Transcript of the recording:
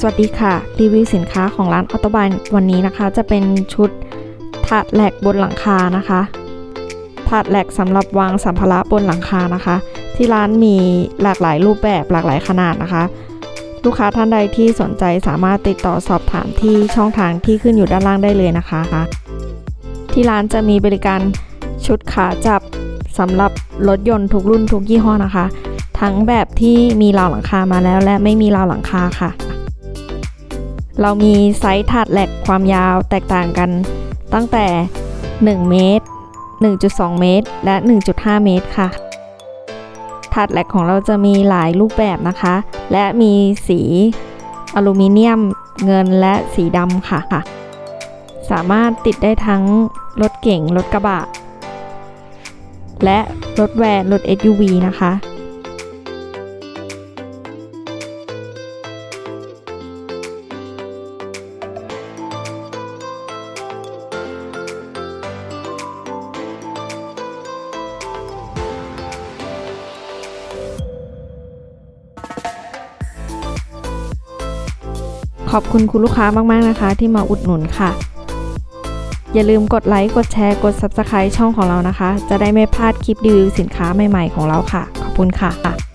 สวัสดีค่ะ รีวิวสินค้าของร้านออโตบานวันนี้นะคะ จะเป็นชุดถาดแหลกบนหลังคานะคะถาดแหลกสำหรับวางสัมภาระบนหลังคานะคะ ที่ร้านมีหลากหลายรูปแบบหลากหลายขนาดนะคะ ลูกค้าท่านใดที่สนใจสามารถติดต่อสอบถามที่ช่องทางที่ขึ้นอยู่ด้านล่างได้เลยนะคะ ที่ร้านจะมีบริการชุดขาจับสำหรับรถยนต์ทุกรุ่นทุกยี่ห้อนะคะ ทั้งแบบที่มีราวหลังคามาแล้วและไม่มีราวหลังคาค่ะ เรามีไซส์ถาดแหลกความยาวแตกต่างกัน ตั้งแต่ 1 เมตร 1.2 เมตร และ 1.5 เมตรค่ะ ถาดแหลกของเราจะมีหลายรูปแบบนะคะ และมีสีอลูมิเนียม เงินและสีดำค่ะค่ะ สามารถติดได้ทั้งรถเก๋งรถกระบะ และรถแวนรถ SUV นะคะ ขอบคุณคุณลูกค้ามากๆนะคะ ที่มาอุดหนุนค่ะ อย่าลืมกดไลค์กดแชร์กด Subscribe ช่องของเรานะคะ จะได้ไม่พลาดคลิปรีวิวสินค้าใหม่ๆของเราค่ะ ขอบคุณค่ะ